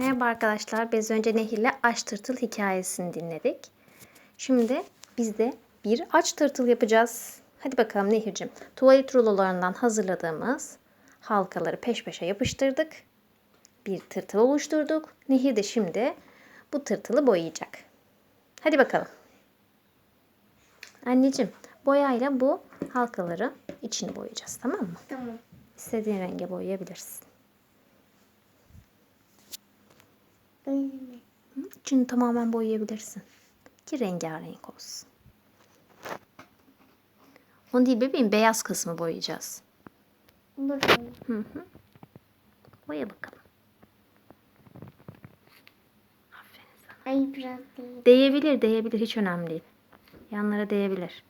Merhaba arkadaşlar. Biz önce Nehir'le aç tırtıl hikayesini dinledik. Şimdi biz de bir aç tırtıl yapacağız. Hadi bakalım Nehir'cim. Tuvalet rulolarından hazırladığımız halkaları peş peşe yapıştırdık. Bir tırtıl oluşturduk. Nehir de şimdi bu tırtılı boyayacak. Hadi bakalım. Anneciğim boyayla bu halkaları içini boyayacağız tamam mı? Tamam. İstediğin renge boyayabilirsin. Öyle mi? İçini tamamen boyayabilirsin. Ki rengarenk olsun. Onu değil bebeğim beyaz kısmı boyayacağız. Bakalım. Hı hı. Boya bakalım. Aferin sana. Ay biraz değil. Değebilir değebilir hiç önemli değil. Yanlara değebilir.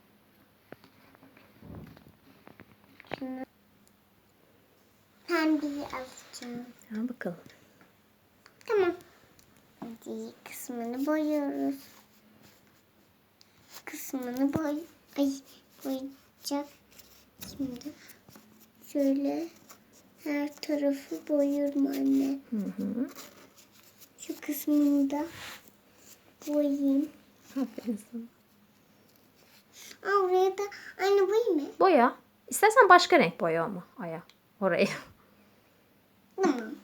Şunu pembeyi alacağım. Ya bakalım. Tamam. Kısmını boyuyoruz. Kısmını boy ay boyayacak. Şimdi şöyle her tarafı boyuyorum anne. Hı hı. Şu kısmını da boyayayım. Aferin sana. Aa, oraya da aynı boyayayım mı? Boya. İstersen başka renk boya ama aya. Orayı. Tamam.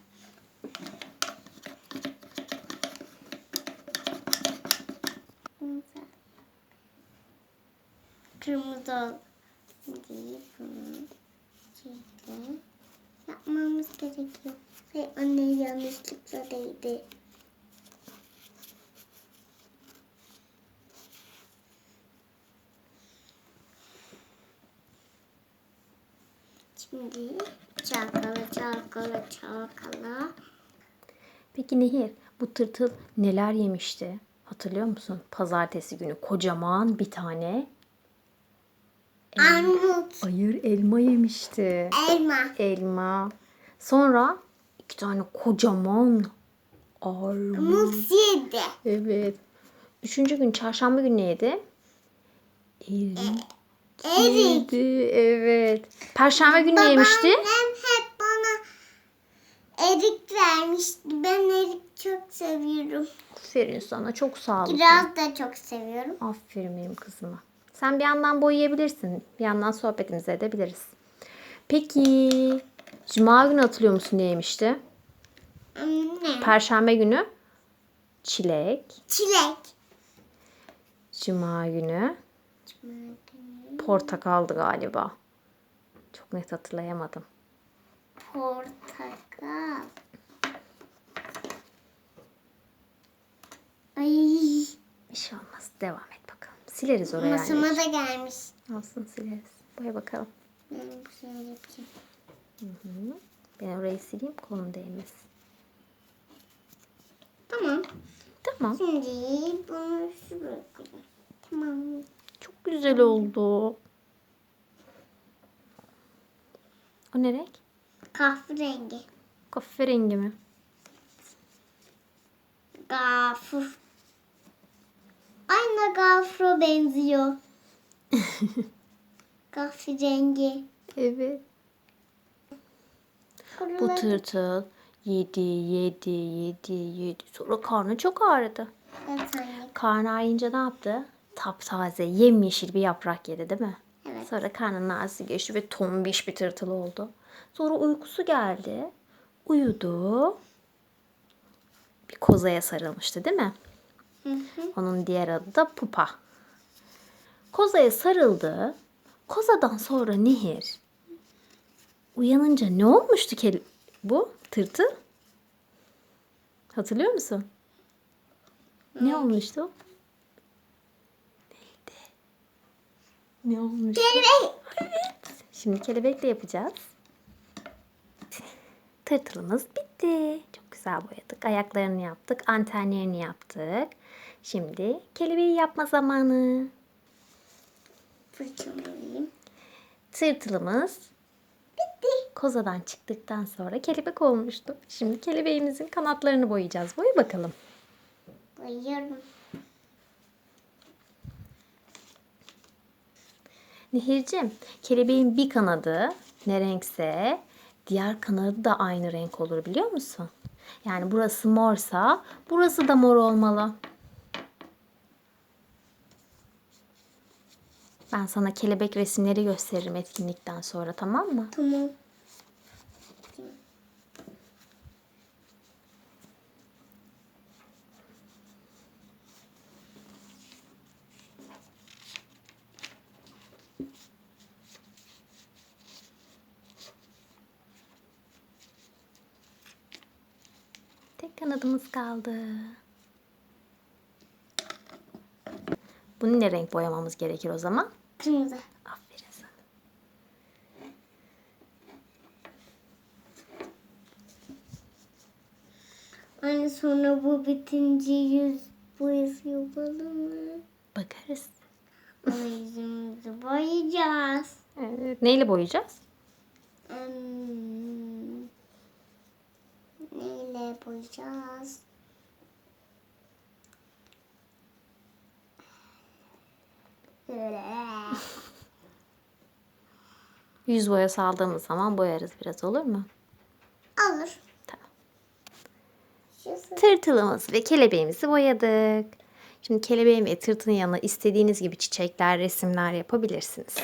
Kırmızı ol. Şimdi bunu şöyle yapmamız gerekiyor. Ve anne yanlışlıkla değdi. Şimdi çalkala çalkala çalkala. Peki Nehir bu tırtıl neler yemişti? Hatırlıyor musun? Pazartesi günü kocaman bir tane Armut, ayır elma yemişti. elma, Elma. Sonra iki tane kocaman armut. muz yedi. Evet. Üçüncü gün çarşamba günü neydi? Erik. Erik. Yedi. Evet. Perşembe günü ne yemişti? Babaannem hep bana erik vermişti. Ben erik çok seviyorum. Aferin sana. Çok sağlıklı. Kiraz da çok seviyorum. Aferin benim kızıma. Sen bir yandan boyayabilirsin. Bir yandan sohbetimizi edebiliriz. Peki Cuma günü hatırlıyor musun ne yemişti? Anne. Perşembe günü çilek. Çilek. Cuma günü portakaldı galiba. Çok net hatırlayamadım. Portakal. Ay. Bir şey olmaz. Devam et. Sileriz oraya Masama da gelmiş. Olsun sileriz. Boya bakalım. Ben bu yapayım. Hı. Ben orayı sileyim kolum değmesin. Tamam. Tamam. Şimdi bunu şuraya koyayım. Tamam. Çok güzel oldu. O ne renk? Kahverengi. Kahverengi mi? Gafur. Aynı gafura benziyor. Kahverengi. Evet. Bu tırtıl yedi, yedi, yedi, yedi. Sonra karnı çok ağrıdı. Evet anne. Karnı ağrıyınca ne yaptı? Taptaze, yemyeşil bir yaprak yedi değil mi? Evet. Sonra karnının ağrısı geçti ve tombiş bir tırtıl oldu. Sonra uykusu geldi. Uyudu. Bir kozaya sarılmıştı değil mi? Hı hı. Onun diğer adı da pupa. Kozaya sarıldı. Kozadan sonra nehir. Uyanınca ne olmuştu ke bu tırtıl? Hatırlıyor musun? Ne olmuştu? Neydi? Ne olmuştu? Kelebek. Şimdi kelebekle yapacağız. Tırtılımız bitti. Çok güzel boyadık. Ayaklarını yaptık. Antenlerini yaptık. Şimdi kelebeği yapma zamanı. Fırçalayayım. Tırtılımız Bitti. kozadan çıktıktan sonra kelebek olmuştu. Şimdi kelebeğimizin kanatlarını boyayacağız. Boya bakalım. Boyuyorum. Nehircim, kelebeğin bir kanadı ne renkse diğer kanadı da aynı renk olur biliyor musun? Yani burası morsa burası da mor olmalı. Ben sana kelebek resimleri gösteririm etkinlikten sonra tamam mı? Tamam. Tek kanadımız kaldı. Bunu ne renk boyamamız gerekir o zaman? Kırmızı. Aferin sana. Anne sonra bu bitince yüz boyası yapalım mı? Bakarız. Ama yüzümüzü boyayacağız. Evet, neyle boyayacağız? Hmm. Neyle boyayacağız? Yüz boyası aldığımız zaman boyarız biraz olur mu? Olur. Tamam. Şu Tırtılımızı ve kelebeğimizi boyadık. Şimdi kelebeğin ve tırtılın yanına istediğiniz gibi çiçekler, resimler yapabilirsiniz.